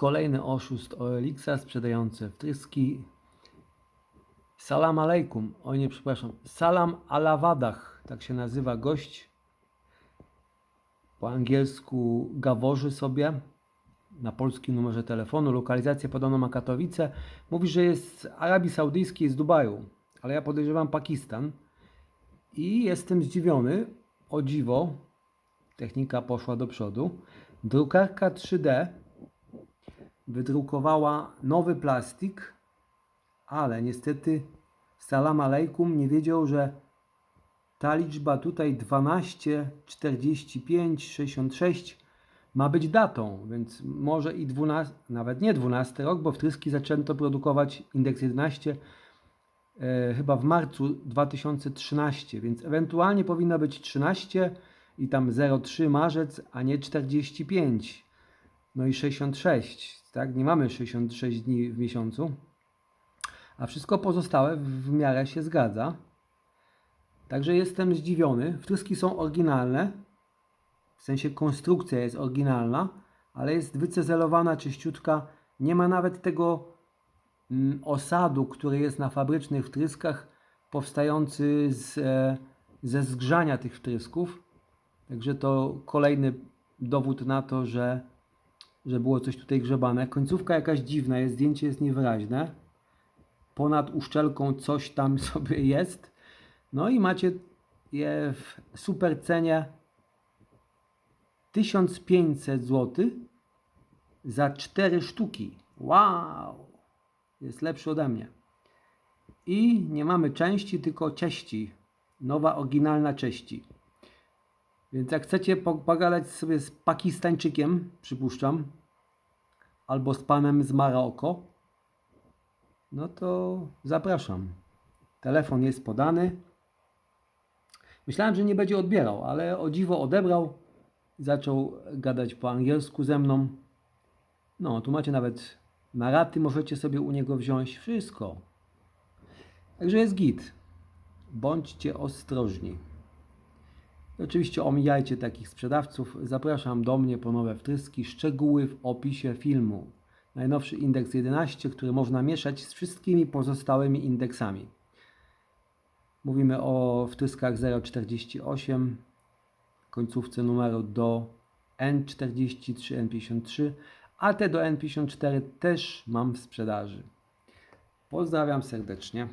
Kolejny oszust OLX-a sprzedający wtryski. Salam alejkum. Oj nie, przepraszam. Salam alawadach. Tak się nazywa gość. Po angielsku gaworzy sobie. Na polskim numerze telefonu. Lokalizację podobno ma Katowice. Mówi, że jest z Arabii Saudyjskiej, z Dubaju. Ale ja podejrzewam Pakistan. I jestem zdziwiony. O dziwo. Technika poszła do przodu. Drukarka 3D wydrukowała nowy plastik, ale niestety Salam Aleikum nie wiedział, że ta liczba tutaj 12, 45, 66 ma być datą, więc może i 12, nawet nie 12 rok, bo wtryski zaczęto produkować indeks 11 e, chyba w marcu 2013, więc ewentualnie powinno być 13 i tam 03 marzec, a nie 45. No i 66, tak? Nie mamy 66 dni w miesiącu. A wszystko pozostałe w miarę się zgadza. Także jestem zdziwiony. Wtryski są oryginalne. W sensie konstrukcja jest oryginalna, ale jest wycezelowana czyściutka. Nie ma nawet tego mm, osadu, który jest na fabrycznych wtryskach, powstający z, e, ze zgrzania tych wtrysków. Także to kolejny dowód na to, że, że było coś tutaj grzebane. Końcówka jakaś dziwna jest, zdjęcie jest niewyraźne. Ponad uszczelką coś tam sobie jest. No i macie je w super cenie 1500 zł za 4 sztuki. Wow! Jest lepszy ode mnie. I nie mamy części, tylko cześci. Nowa, oryginalna cześci. Więc jak chcecie po- pogadać sobie z Pakistańczykiem, przypuszczam, albo z panem z Maroko, no to zapraszam. Telefon jest podany. Myślałem, że nie będzie odbierał, ale o dziwo odebrał. Zaczął gadać po angielsku ze mną. No, tu macie nawet na raty, możecie sobie u niego wziąć wszystko. Także jest git. Bądźcie ostrożni. Oczywiście omijajcie takich sprzedawców. Zapraszam do mnie po nowe wtryski. Szczegóły w opisie filmu. Najnowszy indeks 11, który można mieszać z wszystkimi pozostałymi indeksami. Mówimy o wtryskach 0,48, końcówce numeru do N43, N53, a te do N54 też mam w sprzedaży. Pozdrawiam serdecznie.